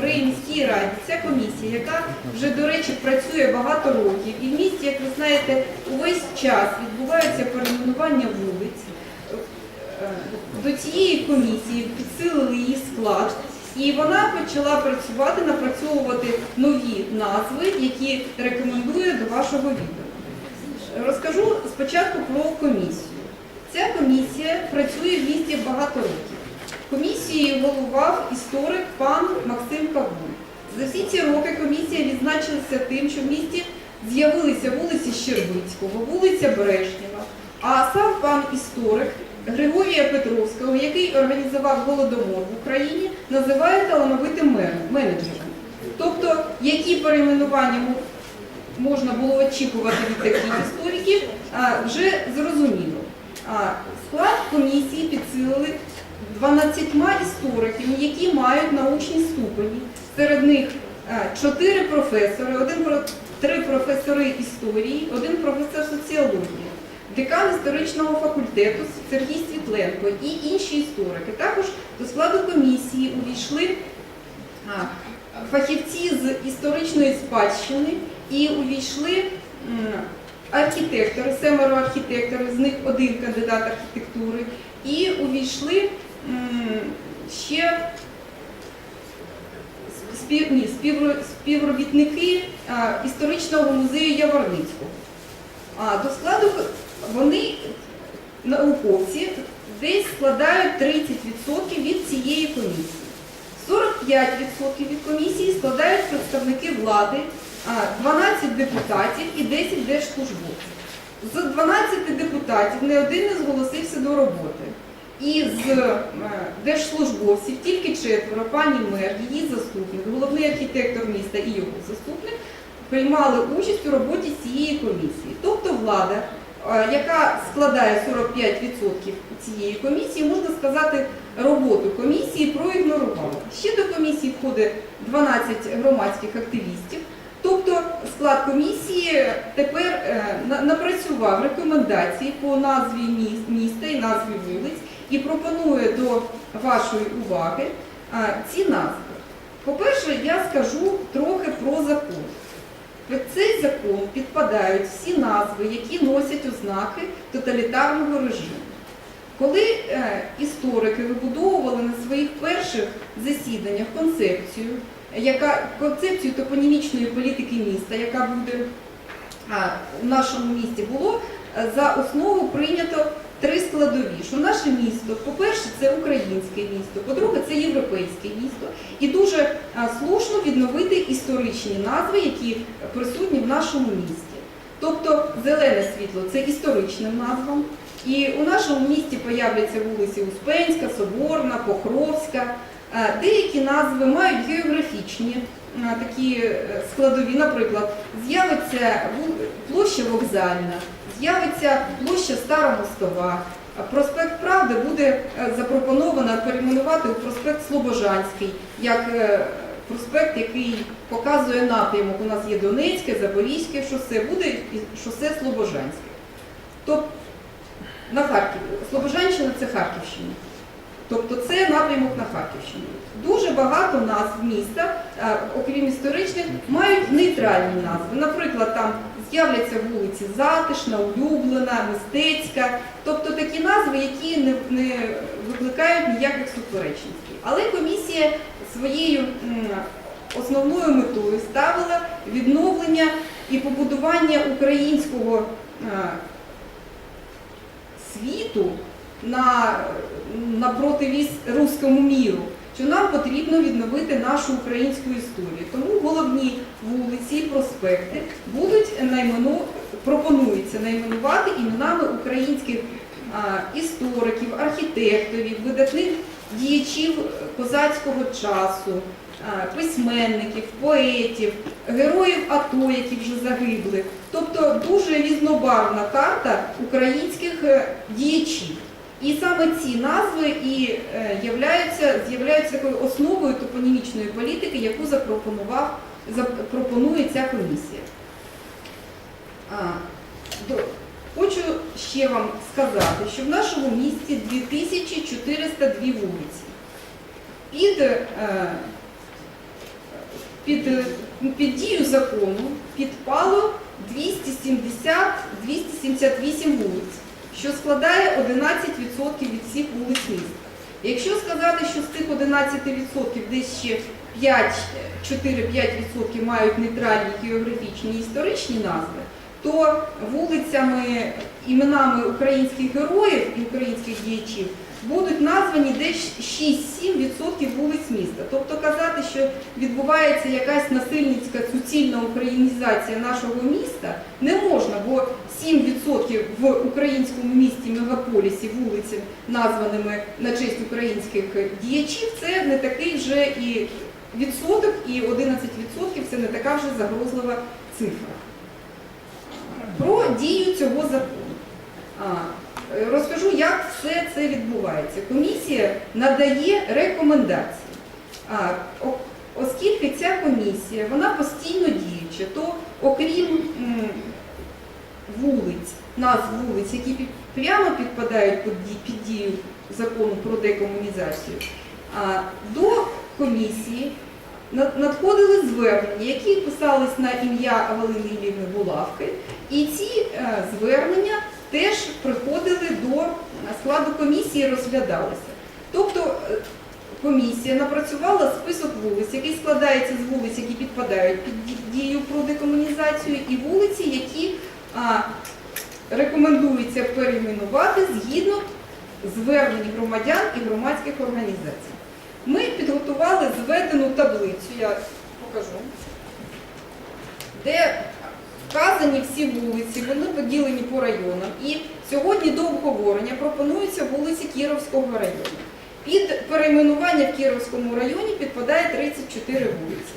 при міській раді ця комісія, яка вже, до речі, працює багато років, і в місті, як ви знаєте, увесь час відбувається перейменування вулиць. Е, До цієї комісії підсилили її склад, і вона почала працювати, напрацьовувати нові назви, які рекомендує до вашого відома. Розкажу спочатку про комісію. Ця комісія працює в місті багато років. Комісією головував історик пан Максим Кавун. За всі ці роки комісія відзначилася тим, що в місті з'явилися вулиці Щербицького, вулиця Брешнєва, а сам пан історик Григорія Петровського, який організував голодомор в Україні, називає талановитим менеджером. Тобто, які перейменування можна було очікувати від таких істориків, вже зрозуміло. Склад комісії підсилили 12 істориками, які мають научні ступені. Серед них е, чотири професори, один три професори історії, один професор соціології, декан історичного факультету Сергій Світленко і інші історики. Також до складу комісії увійшли фахівці з історичної спадщини і увійшли архітектори, семеро архітекторів, з них один кандидат архітектури, і увійшли ще спів, ні, співро- співробітники історичного музею Яворницького. До складу вони, науковці, десь складають 30% від цієї комісії. 45% від комісії складають представники влади, 12 депутатів і 10 держслужбовців. З 12 депутатів не один не зголосився до роботи. І з е, держслужбовців тільки четверо, пані мер, її заступник, головний архітектор міста і його заступник приймали участь у роботі цієї комісії. Тобто влада, е, яка складає 45% цієї комісії, можна сказати, роботу комісії проігнорувала. Ще до комісії входить 12 громадських активістів. Тобто склад комісії тепер е, на- напрацював рекомендації по назві міс- міста і назві вулиць і пропонує до вашої уваги ці назви. По-перше, я скажу трохи про закон. Під цей закон підпадають всі назви, які носять ознаки тоталітарного режиму. Коли е, історики вибудовували на своїх перших засіданнях концепцію, яка концепцію топонімічної політики міста, яка буде в нашому місті, було е, за основу прийнято три складові. Що наше місто, по-перше, це українське місто, по-друге, це європейське місто, і дуже слушно відновити історичні назви, які присутні в нашому місті. Тобто зелене світло це історичним назвам. І у нашому місті появляться вулиці Успенська, Соборна, Покровська. Е, Деякі назви мають географічні е, такі е, складові. Наприклад, з'явиться площа Вокзальна, з'явиться площа Старомостова. а Проспект Правди буде е, запропоновано перейменувати у проспект Слобожанський, як е, проспект, який показує напрямок. У нас є Донецьке, Запорізьке шосе, буде і шосе Слобожанське. Тобто на Харків. Слобожанщина це Харківщина. Тобто це напрямок на Харківщину. Дуже багато назв міста, е, окрім історичних, мають нейтральні назви. Наприклад, там з'являться вулиці Затишна, Улюблена, Мистецька, тобто такі назви, які не, не викликають ніяких суперечностей. Але комісія своєю основною метою ставила відновлення і побудування українського е, світу на, на противіз руському міру, що нам потрібно відновити нашу українську історію. Тому головні вулиці і проспекти будуть наймену, пропонується найменувати іменами українських істориків, архітекторів, видатних діячів козацького часу, письменників, поетів, героїв АТО, які вже загибли. Тобто дуже різнобарвна карта українських е, діячів. І саме ці назви і е, являються, з'являються такою основою топонімічної політики, яку запропонував, запропонує ця комісія. Хочу ще вам сказати, що в нашому місті 2402 вулиці. Під е, під, під дію закону підпало 270-278 вулиць, що складає 11% від всіх вулиць міста. Якщо сказати, що з цих 11% десь ще 5, 4-5% мають нейтральні географічні і історичні назви, то вулицями, іменами українських героїв і українських діячів будуть названі десь 6-7% вулиць міста. Тобто казати, що відбувається якась насильницька суцільна українізація нашого міста, не можна, бо 7% в українському місті мегаполісі вулиці, названими на честь українських діячів, це не такий вже і відсоток, і 11% це не така вже загрозлива цифра. Про дію цього закону. Розкажу, як все це відбувається. Комісія надає рекомендації. А, Оскільки ця комісія вона постійно діюча, то окрім вулиць, назв вулиць, які прямо підпадають під під дію закону про декомунізацію, а, до комісії надходили звернення, які писались на ім'я Галини Іллівни Булавки, і ці е, звернення теж приходили до складу комісії, і розглядалися. Тобто е, комісія напрацювала список вулиць, який складається з вулиць, які підпадають під дію про декомунізацію, і вулиці, які а, рекомендується перейменувати згідно звернень громадян і громадських організацій. Ми підготували зведену таблицю, я покажу, де вказані всі вулиці, вони поділені по районам. І сьогодні до обговорення пропонуються вулиці Кіровського району. Під перейменування в Кіровському районі підпадає 34 вулиці.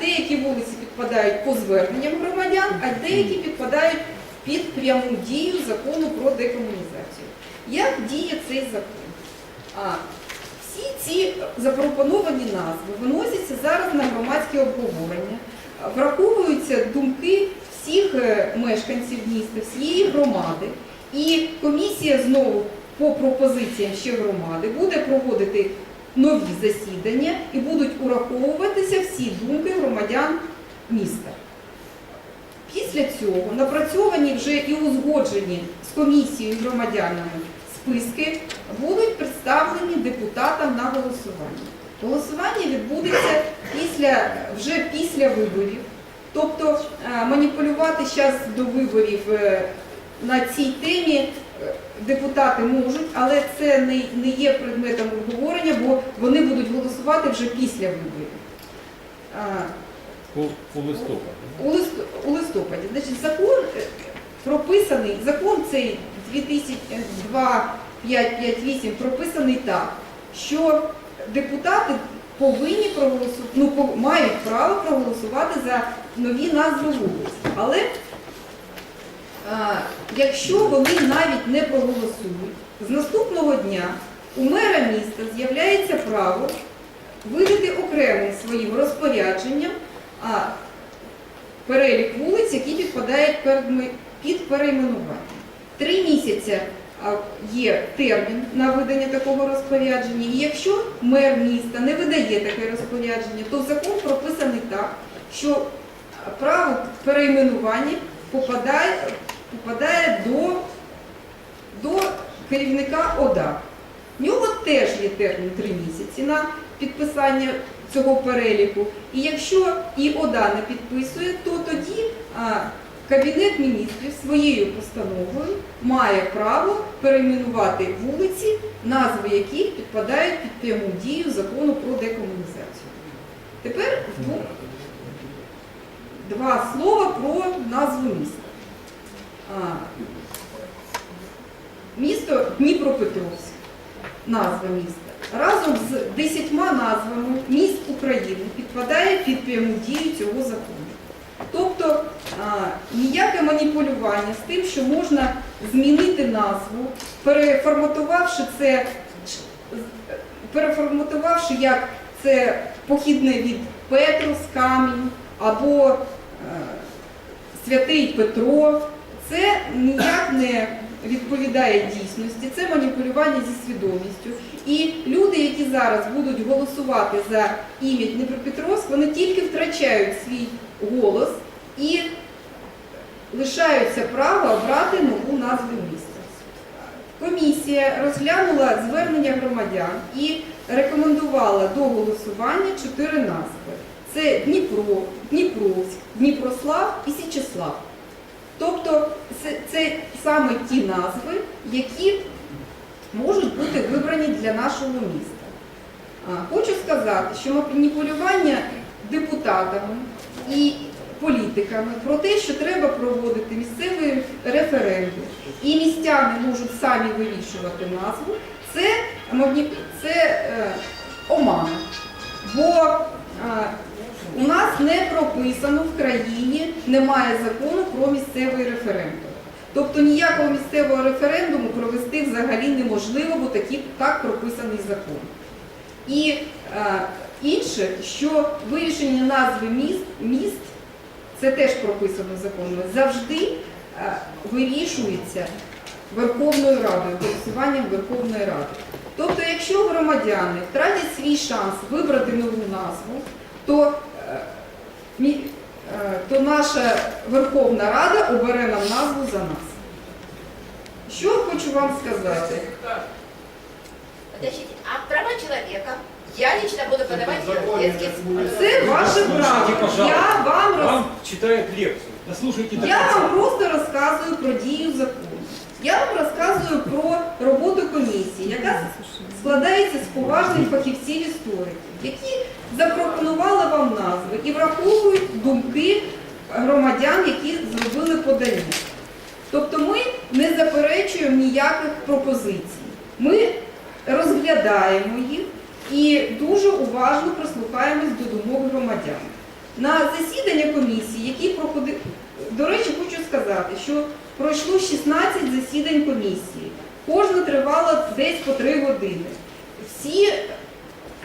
Деякі вулиці підпадають по зверненням громадян, а деякі підпадають під пряму дію закону про декомунізацію. Як діє цей закон? Всі ці запропоновані назви виносяться зараз на громадське обговорення, враховуються думки всіх е, мешканців міста, всієї громади. І комісія знову по пропозиціям ще громади буде проводити нові засідання і будуть ураховуватися всі думки громадян міста. Після цього напрацьовані вже і узгоджені з комісією громадянами списки будуть представлені депутатам на голосування. Голосування відбудеться після, вже після виборів. Тобто е, маніпулювати зараз до виборів е, на цій темі е, депутати можуть, але це не, є предметом обговорення, бо вони будуть голосувати вже після виборів. У, лист, у листопаді. Значить, закон прописаний, закон цей 2002-558 прописаний так, що депутати повинні проголосувати, ну, мають право проголосувати за нові назви вулиць. Але а, якщо вони навіть не проголосують, з наступного дня у мера міста з'являється право видати окремим своїм розпорядженням а, перелік вулиць, які підпадають під перейменування. Три місяці є термін на видання такого розпорядження. І якщо мер міста не видає таке розпорядження, то закон прописаний так, що право перейменування попадає, попадає до, до керівника ОДА. В нього теж є термін три місяці на підписання цього переліку. І якщо і ОДА не підписує, то тоді Кабінет міністрів своєю постановою має право перейменувати вулиці, назви яких підпадають під пряму дію закону про декомунізацію. Тепер дву- два слова про назву міста. А, Місто Дніпропетровськ, назва міста, разом з десятьма назвами міст України підпадає під пряму дію цього закону. Тобто ніяке маніпулювання з тим, що можна змінити назву, переформатувавши це, переформатувавши як це похідне від Петрус, камінь або е, Святий Петро, це ніяк не відповідає дійсності, це маніпулювання зі свідомістю. І люди, які зараз будуть голосувати за імідь Дніпропетровськ, вони тільки втрачають свій голос і лишаються права обрати нову назву міста. Комісія розглянула звернення громадян і рекомендувала до голосування чотири назви: це Дніпро, Дніпровськ, Дніпрослав і Січеслав. Тобто це, це саме ті назви, які можуть бути вибрані для нашого міста. Хочу сказати, що маніпулювання депутатами і політиками про те, що треба проводити місцевий референдум, і містяни можуть самі вирішувати назву, це, це е, омана. Бо е, у нас не прописано в країні, немає закону про місцевий референдум. Тобто ніякого місцевого референдуму провести взагалі неможливо, бо такі, так прописаний закон. І е, інше, що вирішення назви міст, міст це теж прописано законом, завжди е, вирішується Верховною Радою, голосуванням Верховної Ради. Тобто, якщо громадяни втратять свій шанс вибрати нову назву, то, е, е, то наша Верховна Рада обере нам назву за нас. Що хочу вам сказати? А права человека? Я лично буду подавать в детский Це ваше право. Я вам роз... Вам читают лекцию. Дослушайте до Я конца. вам просто розказую про дію закону. Я вам розказую про роботу комісії, яка складається з поважних фахівців істориків, які запропонували вам назви і враховують думки громадян, які зробили подання. Тобто ми не заперечуємо ніяких пропозицій. Ми розглядаємо їх і дуже уважно прислухаємось до думок громадян. На засідання комісії, які проходили, до речі, хочу сказати, що пройшло 16 засідань комісії. Кожна тривала десь по 3 години. Всі,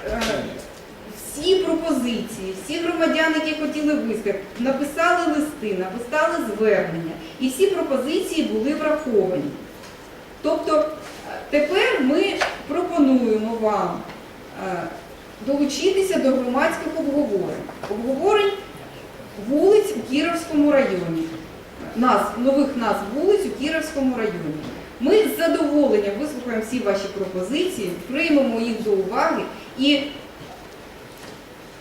е, всі пропозиції, всі громадяни, які хотіли висказати, написали листи, написали звернення, і всі пропозиції були враховані. Тобто е, тепер ми пропонуємо вам долучитися до громадських обговорень. Обговорень вулиць у Кіровському районі. Назв, нових назв вулиць у Кіровському районі. Ми з задоволенням вислухаємо всі ваші пропозиції, приймемо їх до уваги і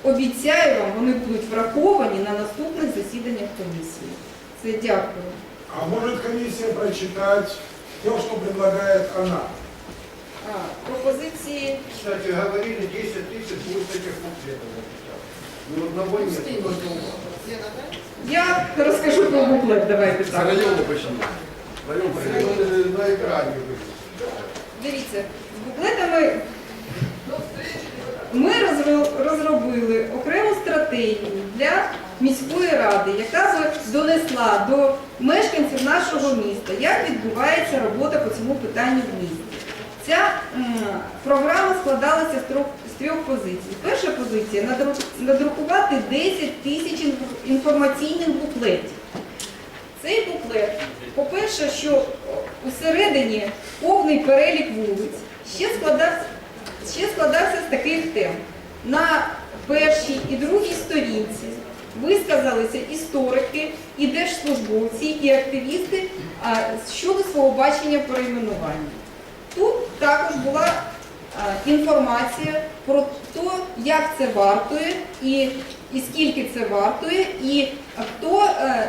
обіцяю вам, вони будуть враховані на наступних засіданнях комісії. Це дякую. А может комиссия прочитать то, что предлагает она? А, пропозиції Кстати, говорили, 10 тысяч будет этих буклетов написать. Ни одного нет, только у вас. я розкажу про буклет, давайте так. почему? На экране вы. Дивіться, з буклетами ми розро- розробили окрему стратегію для міської ради, яка би донесла до мешканців нашого міста, як відбувається робота по цьому питанню в місті. Ця програма складалася з трьох, позицій. Перша позиція надрукувати 10 тисяч інформаційних буклетів. Цей буклет, по-перше, що усередині повний перелік вулиць, ще складався, ще складався з таких тем. На першій і другій сторінці висказалися історики, і держслужбовці, і активісти щодо свого бачення перейменування. Тут також була інформація про те, як це вартує, і, і скільки це вартує, і хто е,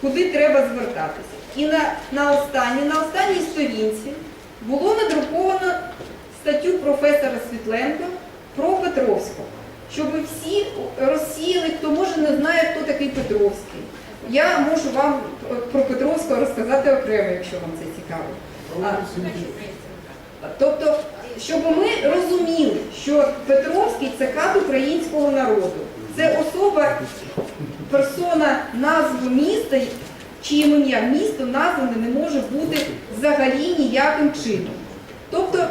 куди треба звертатися. І на, на, останній, на останній сторінці було надруковано статтю професора Світленко про Петровського, щоб всі розсіяли, хто може не знає, хто такий Петровський. Я можу вам про Петровського розказати окремо, якщо вам це цікаво. Тобто, щоб ми розуміли, що Петровський це кат українського народу. Це особа, персона назви міста, чиїм ім'я місто назване не може бути взагалі ніяким чином. Тобто,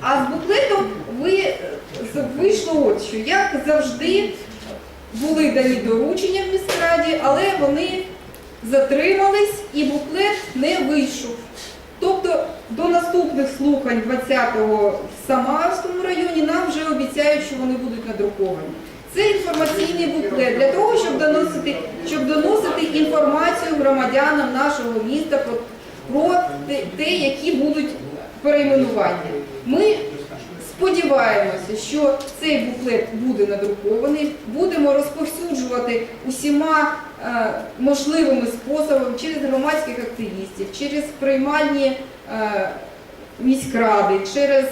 а з буклетом ви, вийшло от що, як завжди, були дані доручення в міськраді, але вони затримались і буклет не вийшов. До наступних слухань 20-го в Самарському районі нам вже обіцяють, що вони будуть надруковані. Це інформаційний буклет для того, щоб доносити, щоб доносити інформацію громадянам нашого міста про, про те, які будуть перейменування. Ми сподіваємося, що цей буклет буде надрукований, будемо розповсюджувати усіма е, можливими способами через громадських активістів, через приймальні е, міськради, через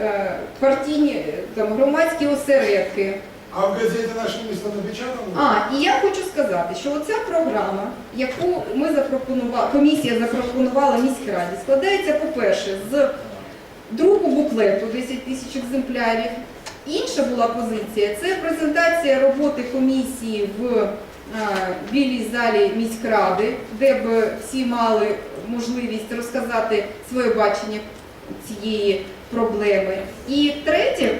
е, партійні там, громадські осередки. А в газете «Наше место» напечатано? А, і я хочу сказати, що оця програма, яку ми запропонували, комісія запропонувала міськраді, складається, по-перше, з другу буклету 10 тисяч екземплярів. Інша була позиція це презентація роботи комісії в е, білій залі міськради, де б всі мали можливість розказати своє бачення цієї проблеми. І третє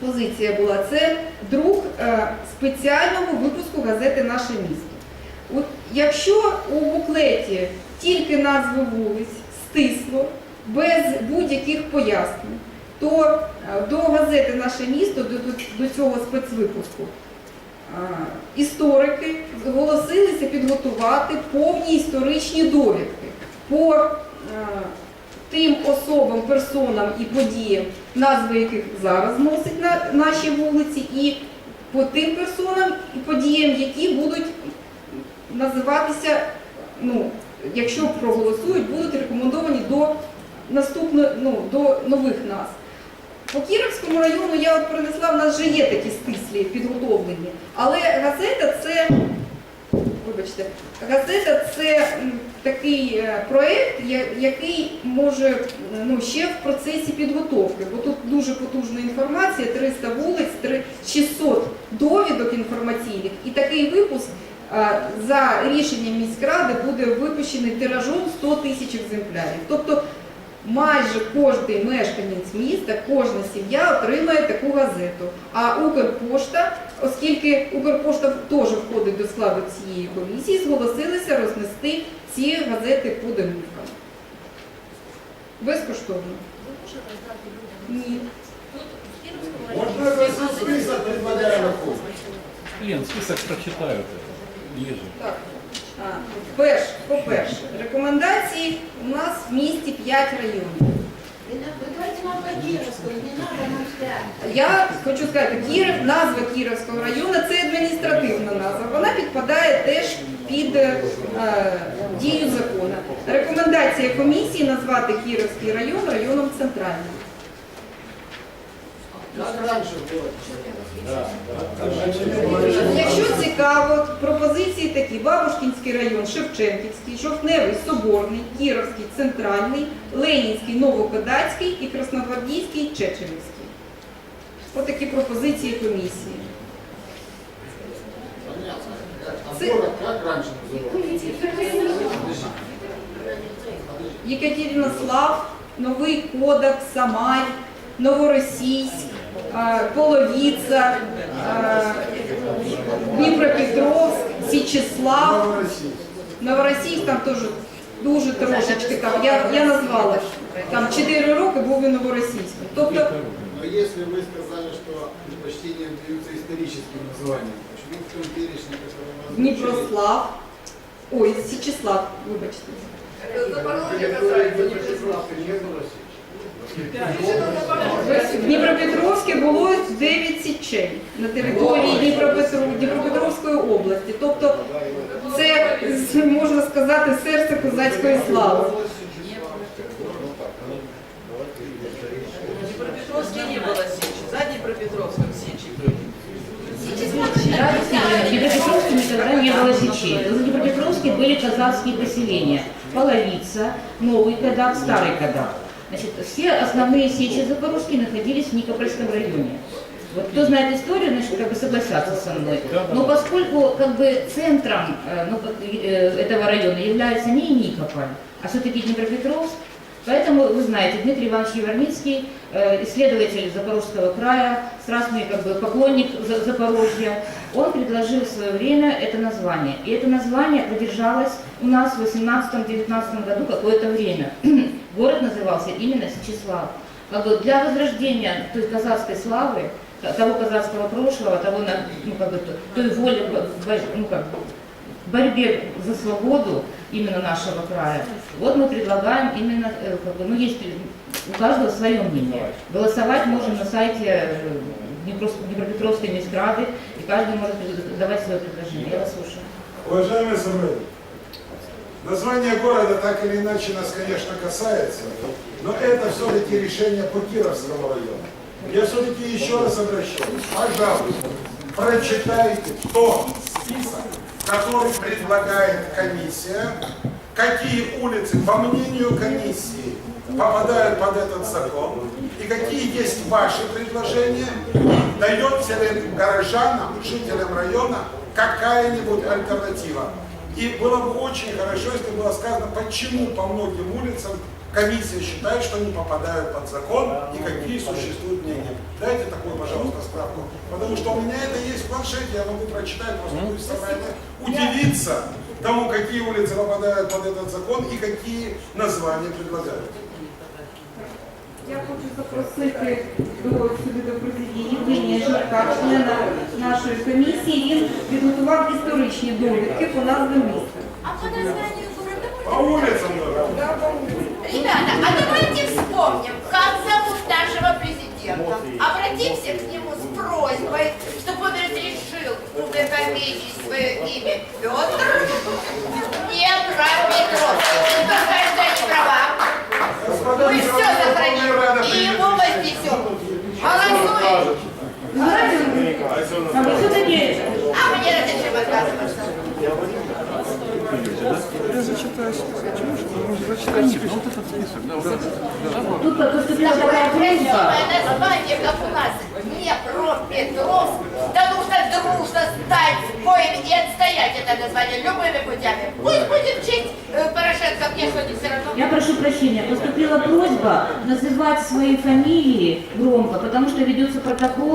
позиція була це друк е, спеціального випуску газети Наше місто. От якщо у буклеті тільки назви вулиць стисло, без будь-яких пояснень, то е, до газети Наше місто, до, до, цього спецвипуску, е, історики зголосилися підготувати повні історичні довідки по е, тим особам, персонам і подіям, назви яких зараз носять на наші вулиці, і по тим персонам і подіям, які будуть називатися, ну, якщо проголосують, будуть рекомендовані до наступно, ну, до нових назв. По Кіровському району я от принесла, в нас вже є такі стислі підготовлені, але газета це Вибачте, газета це такий е, проект, я- який може ну, ще в процесі підготовки, бо тут дуже потужна інформація, 300 вулиць, три- 600 довідок інформаційних, і такий випуск е, за рішенням міськради буде випущений тиражом 100 тисяч екземплярів. Тобто майже кожен мешканець міста, кожна сім'я отримає таку газету. А Укрпошта, оскільки Укрпошта теж входить до складу цієї комісії, зголосилися рознести ці газети по домівкам. Безкоштовно. Ні. Можно этот список предлагаемых пунктов? Лен, список прочитают это. Ближе. Так. По-перше, рекомендації у нас в місті 5 районів. Я хочу сказати, Кіров, назва Кіровського району це адміністративна назва. Вона підпадає теж під е, дію закону. Рекомендація комісії назвати Кіровський район районом центральним. Как раньше было. Якщо цікаво, пропозиції такі: Бабушкінський район, Шевченківський, Жовтневий, Соборний, Кіровський, Центральний, Ленінський, Новокодацький і Красногвардійський, Чеченівський. Ось такі пропозиції комісії. Понятно. А Цы- город как раньше назывался? Єкатеринослав, Новий Кодак, Самарь, Новоросійськ, е, Половіца, е, Дніпропетровськ, Січеслав, Новороссийск. Новоросійськ там теж дуже трошечки там. Я, я назвала там 4 роки був і Новоросійськом. Тобто Но если вы сказали, что предпочтение даются историческим названиям, почему в том перечне, который у вас Дніпрослав, ой, Січеслав, вибачте. В Дніпропетровське було 9 січей на території Дніпропетров- Дніпропетровської області. Тобто це, з- можна сказати, серце козацької слави. Днепропетровске не было сечи, за Днепропетровском сечи были. В Днепропетровске никогда не было сечей. В Днепропетровске были казахские поселения. Половица, Новый Кадак, Старый Кадак. Значит, все основные сечи запорожские находились в Никопольском районе. Вот кто знает историю, значит, как бы согласятся со мной. Но поскольку как бы центром э, ну, как, э, этого района является не Никополь, а все-таки Днепропетровск, Поэтому, вы знаете, Дмитрий Иванович Еверницкий, э, исследователь Запорожского края, страстный как бы, поклонник За- Запорожья, он предложил в свое время это название. И это название продержалось у нас в 18-19 году какое-то время. город назывался именно Сечеслав. Как бы для возрождения той казахской славы, того казахского прошлого, того, ну, как бы, той воли, ну, как, борьбе за свободу именно нашего края, вот мы предлагаем именно, э, как бы, ну, есть у каждого свое мнение. Голосовать можем на сайте э, Днепропетровской Мистрады, и каждый может давать свое предложение. Я вас слушаю. Уважаемые собрания, название города так или иначе нас, конечно, касается, но это все-таки решение по Кировскому району. Я все-таки еще раз обращаюсь, пожалуйста, прочитайте тот список, который предлагает комиссия, какие улицы, по мнению комиссии, попадают под этот закон, и какие есть ваши предложения, и даете ли горожанам, жителям района какая-нибудь альтернатива. И было бы очень хорошо, если было сказано, почему по многим улицам комиссия считает, что они попадают под закон и какие существуют мнения. Дайте такую, пожалуйста, справку. Потому что у меня это есть в планшете, я могу прочитать, просто будет собрание удивиться тому, какие улицы попадают под этот закон и какие названия предлагают. Я хочу запросити до сюди до президії Євгенія Жмерка, члена нашої комісії. Він підготував історичні довідки по назвам міста. А по названию города По улицам, да. Ребята, а давайте вспомним, как зовут нашего президента. Обратимся к нему с просьбой, чтобы он разрешил увековечить свое имя Петр Днепропетровский. Только это не права. Господа, Мы все и его вознесем. Голосуем. Вы знаете, а вы все-таки А мне разрешим отказываться. тут поступила такая просьба. Название, как у нас, Днепропетровск. Да нужно дружно стать, споем и отстоять это название любыми путями. Пусть будет честь Порошенко, мне что-то все равно. Я прошу прощения, поступила просьба называть свои фамилии громко, потому что ведется протокол.